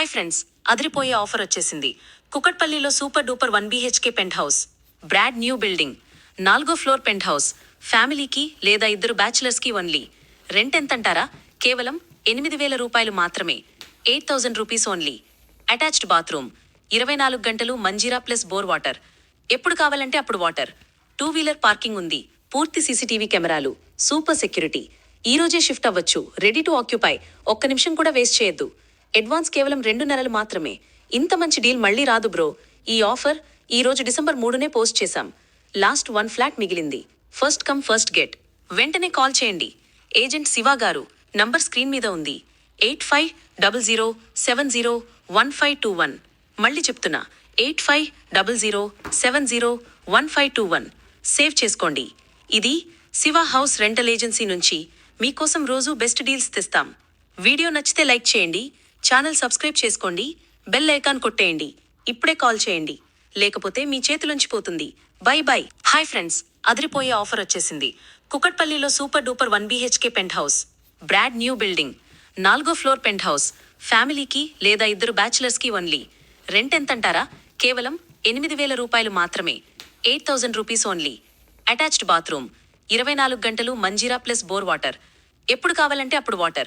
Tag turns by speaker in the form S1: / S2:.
S1: Hi friends అదిరిపోయే offer వచ్చేసింది. కుకట్పల్లిలో super duper one BHK penthouse. Brand new building. నాలుగో floor penthouse. ఫ్యామిలీకి లేదా ఇద్దరు బ్యాచిలర్స్కి ఓన్లీ. రెంట్ ఎంతంటారా? కేవలం ఎనిమిది వేల రూపాయలు మాత్రమే. Eight thousand rupees only. Attached bathroom. ఇరవై నాలుగు గంటలు మంజీరా ప్లస్ బోర్ వాటర్. ఎప్పుడు కావాలంటే అప్పుడు వాటర్. టూ వీలర్ పార్కింగ్ ఉంది. పూర్తి సీసీటీవీ కెమెరాలు. Super security. ఈరోజే షిఫ్ట్ అవ్వచ్చు. Ready to occupy. ఒక్క నిమిషం కూడా వేస్ట్ చేయొద్దు. అడ్వాన్స్ కేవలం రెండు నెలలు మాత్రమే. ఇంత మంచి డీల్ మళ్ళీ రాదు బ్రో. ఈ ఆఫర్ ఈ రోజు డిసెంబర్ మూడునే పోస్ట్ చేశాం. లాస్ట్ వన్ ఫ్లాట్ మిగిలింది. First come first get. వెంటనే కాల్ చేయండి. ఏజెంట్ శివా గారు. నంబర్ స్క్రీన్ మీద ఉంది. Eight five double zero seven zero one five two one. మళ్ళీ చెప్తున్నా. Eight five double zero seven zero one five two one. Save చేసుకోండి. ఇది శివ హౌస్ రెంటల్ ఏజెన్సీ నుంచి మీకోసం రోజు బెస్ట్ డీల్స్ తెస్తాం. వీడియో నచ్చితే లైక్ చేయండి. ఛానల్ సబ్స్క్రైబ్ చేసుకోండి బెల్ ఐకాన్ కొట్టేయండి ఇప్పుడే కాల్ చేయండి. లేకపోతే మీ చేతిలోంచి పోతుంది. Bye bye. హాయ్ ఫ్రెండ్స్ అదిరిపోయే ఆఫర్ వచ్చేసింది. కుకట్పల్లిలో super duper one BHK penthouse. Brand new building. నాలుగో ఫ్లోర్ పెంట్ హౌస్. ఫ్యామిలీకి లేదా ఇద్దరు బ్యాచిలర్స్కి ఓన్లీ. రెంట్ ఎంతంటారా? కేవలం ఎనిమిది వేల రూపాయలు మాత్రమే. Eight thousand rupees only. Attached bathroom. ఇరవై నాలుగు గంటలు మంజీరా ప్లస్ బోర్ వాటర్. ఎప్పుడు కావాలంటే అప్పుడు వాటర్.